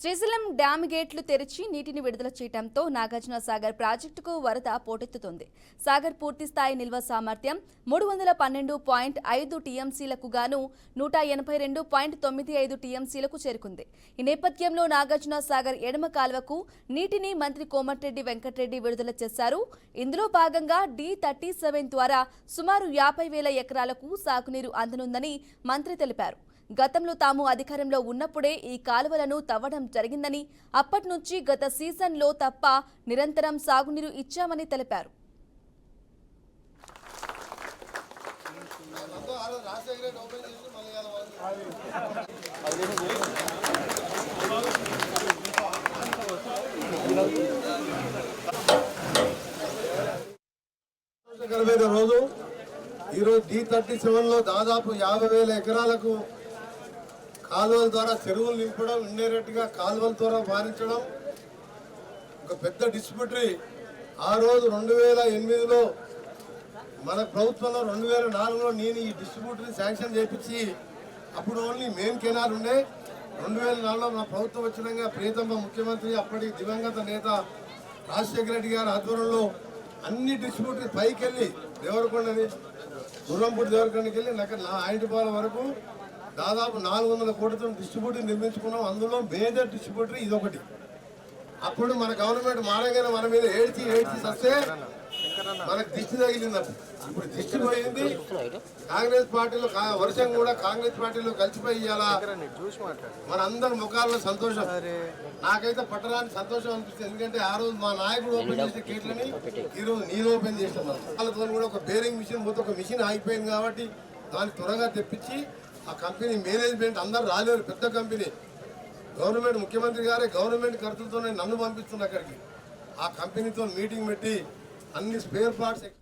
Srisailam dam గేట్లు తెరిచి నీటిని విడుదల చేయడంతో నాగార్జున సాగర్ ప్రాజెక్టుకు వరద పోటెత్తుతోంది. సాగర్ పూర్తి స్థాయి నిల్వ సామర్థ్యం మూడు వందల పన్నెండు పాయింట్ ఐదు టీఎంసీలకు గాను నూట ఎనభై రెండు పాయింట్ తొమ్మిది ఐదు టీఎంసీలకు చేరుకుంది. ఈ నేపథ్యంలో నాగార్జున సాగర్ ఎడమ కాల్వకు నీటిని మంత్రి కోమటిరెడ్డి వెంకటరెడ్డి విడుదల చేశారు. ఇందులో భాగంగా డి థర్టీ సెవెన్ ద్వారా సుమారు యాభై వేల ఎకరాలకు సాగునీరు అందనుందని మంత్రి తెలిపారు. గతంలో తాము అధికారంలో ఉన్నప్పుడే ఈ కాలువలను తవ్వడం జరిగిందని అప్పటి నుంచి గత సీజన్లో తప్ప నిరంతరం సాగునీరు ఇచ్చామని తెలిపారు. రోజు ఈరోజు డి థర్టీ సెవెన్లో దాదాపు యాభై వేల ఎకరాలకు కాలువల ద్వారా చెరువులు నింపడం ఇండైరెక్ట్గా కాలువల ద్వారా వారించడం. ఒక పెద్ద డిస్ట్రిబ్యూటరీ ఆ రోజు రెండు వేల ఎనిమిదిలో మన ప్రభుత్వంలో రెండు వేల నాలుగులో నేను ఈ డిస్ట్రిబ్యూటర్ని శాంక్షన్ చేపించి అప్పుడు ఓన్లీ మెయిన్ కెనాల్ ఉండే. రెండు వేల నాలుగులో మా ప్రభుత్వం వచ్చినాక ప్రియతమ ముఖ్యమంత్రి అప్పటి దివంగత నేత రాజశేఖర రెడ్డి గారి ఆధ్వర్యంలో అన్ని డిస్ట్రిబ్యూటర్ పైకి వెళ్ళి దేవరకొండని గుర్రంపూడి దేవరకొండకి వెళ్ళి నాకు నా ఆయింటిపాల వరకు దాదాపు నాలుగు వందల కోట్లతో డిస్ట్రిబ్యూటరీ నిర్మించుకున్నాం. అందులో మేజర్ డిస్ట్రిబ్యూటరీ ఇదొకటి. అప్పుడు మన గవర్నమెంట్ మారగానే మన మీద ఏడ్చి ఏడ్చి సస్తే మనకు దిష్టి తగిలింది ఇప్పుడు దిష్టి పోయింది. కాంగ్రెస్ పార్టీలో వర్షం కూడా కాంగ్రెస్ పార్టీలో కలిసిపోయి ఇవ్వాలా మన అందరి ముఖాల్లో సంతోషం. నాకైతే పట్టడానికి సంతోషం అనిపిస్తుంది. ఎందుకంటే ఆ రోజు మా నాయకుడు ఓపెన్ చేసిన గేట్లని ఈ రోజు నేను ఓపెన్ చేసిన. వాళ్ళతో కూడా ఒక బేరింగ్ మిషన్ పోతే ఒక మిషన్ ఆగిపోయింది కాబట్టి దాన్ని త్వరగా తెప్పించి ఆ కంపెనీ మేనేజ్మెంట్ అందరు రాలేరు పెద్ద కంపెనీ. గవర్నమెంట్ ముఖ్యమంత్రి గారే గవర్నమెంట్ ఖర్చుతోనే నన్ను పంపిస్తున్నా అక్కడికి. ఆ కంపెనీతో మీటింగ్ పెట్టి అన్ని స్పేర్ పార్ట్స్